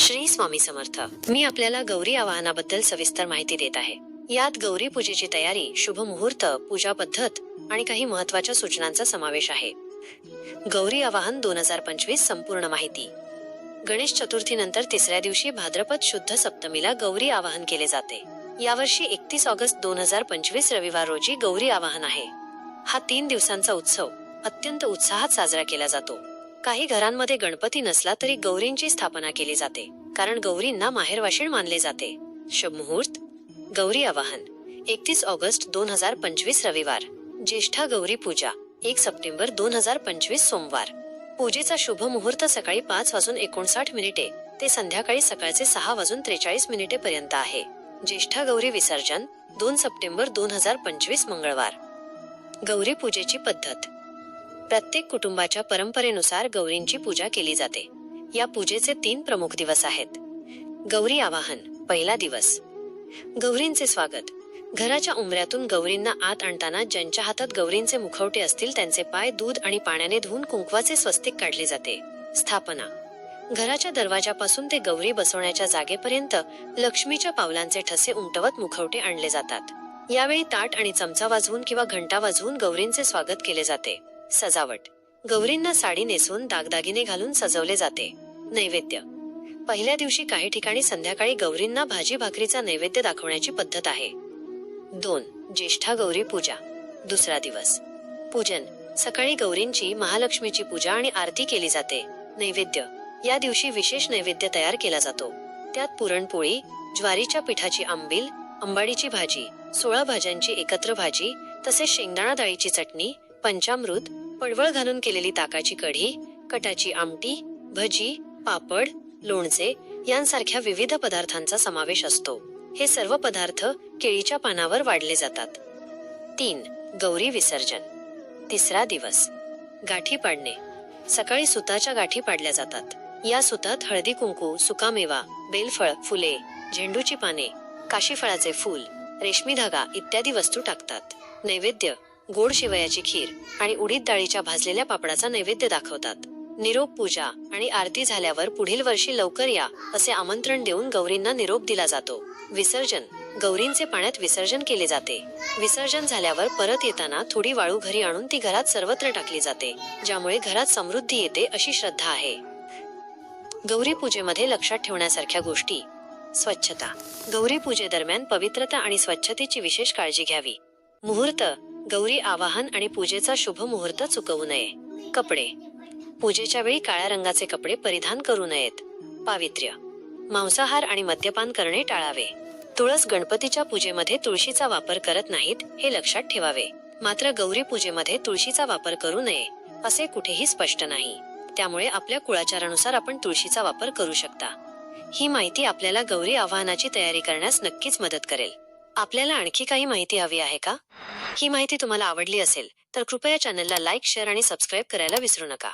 श्री स्वामी समर्थ. मी आपल्याला गौरी आवाहनाबद्दल सविस्तर माहिती देत आहे. यात गौरी पूजेची तयारी शुभ मुहूर्त पूजा पद्धत आणि काही महत्त्वाच्या सूचनांचा समावेश आहे. गौरी आवाहन दोन हजार पंचवीस संपूर्ण माहिती. गणेश चतुर्थीनंतर तिसऱ्या दिवशी भाद्रपद शुद्ध सप्तमीला गौरी आवाहन केले जाते. यावर्षी एकतीस ऑगस्ट दोन हजार पंचवीस रविवार रोजी गौरी आवाहन आहे. हा तीन दिवसांचा उत्सव अत्यंत उत्साहात साजरा केला जातो. काही घरांमध्ये गणपती नसला तरी गौरींची स्थापना केली जाते कारण गौरींना माहेरवाशीण मानले जाते. शुभ मुहूर्त. गौरी आवाहन. एकतीस ऑगस्ट दोन हजार पंचवीस रविवार. ज्येष्ठा गौरी पूजा. एक सप्टेंबर दोन हजार पंचवीस सोमवार. पूजेचा शुभ मुहूर्त सकाळी पाच वाजून एकोणसाठ मिनिटे ते संध्याकाळी सकाळचे सहा वाजून त्रेचाळीस मिनिटे पर्यंत आहे. ज्येष्ठा गौरी विसर्जन दोन सप्टेंबर दोन हजार पंचवीस मंगळवार. गौरी पूजेची पद्धत. प्रत्येक कुटुंबाच्या परंपरेनुसार गौरींची पूजा केली जाते. या पूजेचे तीन प्रमुख दिवस आहेत. गौरी आवाहन पहिला दिवस. गौरींचे स्वागत. घराच्या उंबऱ्यातून गौरींना आत आणताना ज्यांच्या हातात गौरींचे मुखवटे असतील त्यांचे पाय दूध आणि पाण्याने धुवून कुंकवाचे स्वस्तिक काढले जाते. स्थापना. घराच्या दरवाजापासून ते गौरी बसवण्याच्या जागेपर्यंत लक्ष्मीच्या पावलांचे ठसे उमटवत मुखवटे आणले जातात. यावेळी ताट आणि चमचा वाजवून किंवा घंटा वाजवून गौरींचे स्वागत केले जाते. सजावट. गौरींना साडी नेसवून दागदागिने घालून सजवले जाते. नैवेद्य. पहिल्या दिवशी काही ठिकाणी संध्याकाळी गौरींना भाजी भाकरीचा नैवेद्य दाखवण्याची पद्धत आहे. दोन. ज्येष्ठा गौरी पूजा. दुसरा दिवस. पूजन. सकाळी गौरींची महालक्ष्मीची पूजा आणि आरती केली जाते. नैवेद्य. या दिवशी विशेष नैवेद्य तयार केला जातो. त्यात पुरणपोळी ज्वारीच्या पिठाची आंबील अंबाडीची भाजी सोळा भाज्यांची एकत्र भाजी तसेच शेंगदाणा डाळीची चटणी पंचामृत पडवळ घालून केलेली ताकाची कढी कटाची आमटी भजी पापड लोणचे यांसारख्या विविध पदार्थांचा समावेश असतो. हे सर्व पदार्थ केळीच्या पानावर वाढले जातात. तीन गौरी विसर्जन. तिसरा दिवस. गाठी पाडणे. सकाळी सुताच्या गाठी पाडल्या जातात. या सुतात हळदी कुंकू सुकामेवा बेलफळ फुले झेंडूची पाने काशीफळाचे फूल रेशमी धागा इत्यादी वस्तू टाकतात. नैवेद्य. गोड शिवयाची खीर आणि उडीद डाळीच्या भाजलेल्या पापडाचा नैवेद्य दाखवतात. निरोप पूजा आणि आरती झाल्यावर पुढील वर्षी लवकर या असे आमंत्रण देऊन गौरींना निरोप दिला जातो. विसर्जन गौरींचे पाण्यात विसर्जन केले जाते. विसर्जन झाल्यावर परत येताना थोडी वाळू घरी आणून ती घरात सर्वत्र टाकली जाते ज्यामुळे घरात समृद्धी येते अशी श्रद्धा आहे. गौरी पूजेमध्ये लक्षात ठेवण्यासारख्या गोष्टी. स्वच्छता. गौरी पूजेदरम्यान पवित्रता आणि स्वच्छतेची विशेष काळजी घ्यावी. मुहूर्त गौरी आवाहन आणि पूजेचा शुभ मुहूर्त चुकवू नये. कपडे. पूजेच्या वेळी काळ्या रंगाचे कपडे परिधान करू नयेत. पावित्र्य. मांसाहार आणि मद्यपान करणे टाळावे. तुळस गणपतीच्या पूजेमध्ये तुळशीचा वापर करत नाहीत हे लक्षात ठेवावे. मात्र गौरी पूजेमध्ये तुळशीचा वापर करू नये असे कुठेही स्पष्ट नाही. त्यामुळे आपल्या कुळाचारानुसार आपण तुळशीचा वापर करू शकता. ही माहिती आपल्याला गौरी आवाहनाची तयारी करण्यास नक्कीच मदत करेल. आपल्याला आणखी काही माहिती हवी आहे का? ही माहिती तुम्हाला आवडली असेल तर कृपया चॅनलला लाईक शेअर आणि सबस्क्राईब करायला विसरू नका.